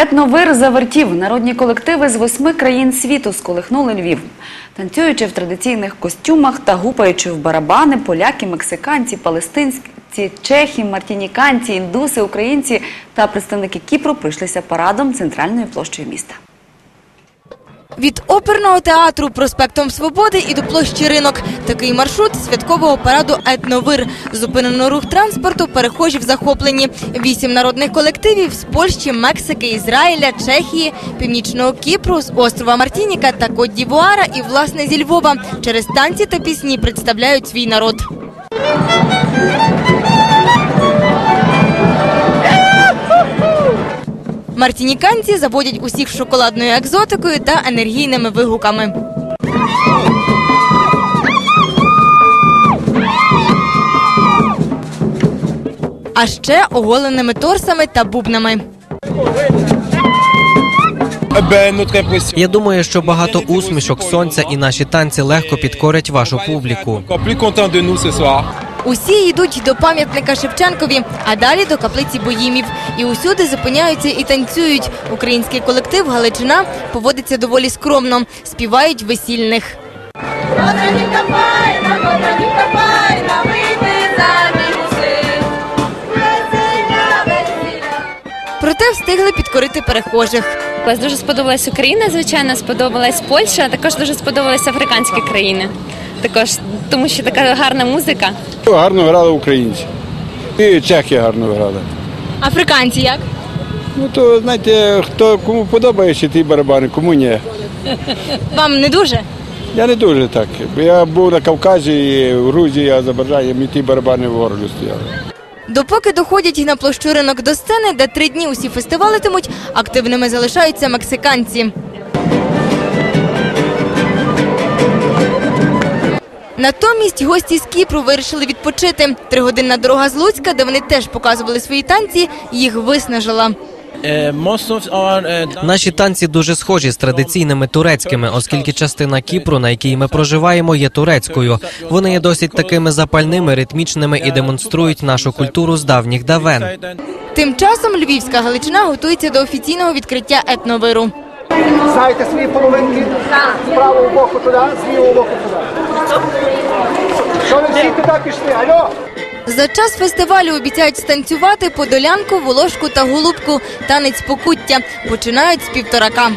Етновир завертів. Народні колективи з восьми країн світу сколихнули Львів. Танцюючи в традиційних костюмах та гупаючи в барабани, поляки, мексиканці, палестинці, чехи, мартініканці, індуси, українці та представники Кіпру прийшлися парадом центральної площею міста. Від оперного театру проспектом Свободи і до площі ринок. Такий маршрут святкового параду Етновир. Зупинено рух транспорту, перехожі в захоплені. Вісім народних колективів з Польщі, Мексики, Ізраїля, Чехії, Північного Кіпру, з острова Мартініка та Кот-Дівуара і власне зі Львова. Через танці та пісні представляють свій народ. Мартініканці заводять усіх шоколадною екзотикою та енергійними вигуками. А ще оголеними торсами та бубнами. Я думаю, що багато усмішок, сонця і наші танці легко підкорять вашу публіку. Усі йдуть до пам'ятника Шевченкові, а далі до каплиці боїмів. І усюди зупиняються і танцюють. Український колектив Галичина поводиться доволі скромно, співають весільних. Проте встигли підкорити перехожих. Дуже сподобалась Україна, звичайно, сподобалась Польща, а також дуже сподобались африканські країни. Також тому, що така гарна музика. Гарно грали українці. І чехи гарно грали. Африканці як? Ну то знаєте, хто кому подобається ті барабани, кому ні. Вам не дуже? Я не дуже так. Я був на Кавказі, і в Грузії, Азербайджані, мені ті барабани в горлі стояли. Допоки доходять на площу ринок до сцени, де три дні усі фестивалитимуть, активними залишаються мексиканці. Натомість гості з Кіпру вирішили відпочити. Тригодинна дорога з Луцька, де вони теж показували свої танці, їх виснажила. Наші танці дуже схожі з традиційними турецькими, оскільки частина Кіпру, на якій ми проживаємо, є турецькою. Вони є досить такими запальними, ритмічними і демонструють нашу культуру з давніх давен. Тим часом Львівська Галичина готується до офіційного відкриття етновиру. Знаєте свої половинки? З правого боку туди, з лівого боку туди. Що ви всі туди пішли? Алло? За час фестивалю обіцяють станцювати подолянку, волошку та голубку. Танець покуття починають з півторака.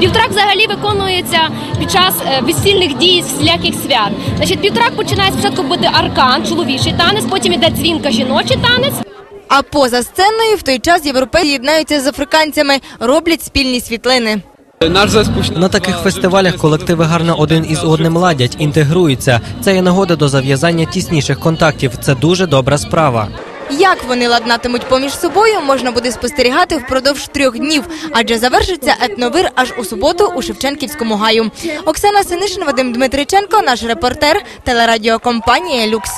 Півторак взагалі виконується під час е, весільних дій всіляких свят. Значить, півторак починає спочатку бути аркан, чоловічий танець, потім іде дзвінка, жіночий танець. А поза сценою в той час європейці єднаються з африканцями, роблять спільні світлини. На таких фестивалях колективи гарно один із одним ладять, інтегруються. Це є нагода до зав'язання тісніших контактів. Це дуже добра справа. Як вони ладнатимуть поміж собою, можна буде спостерігати впродовж трьох днів, адже завершиться етновир аж у суботу у Шевченківському гаю. Оксана Синишин, Вадим Дмитриченко, наш репортер, телерадіокомпанія Люкс.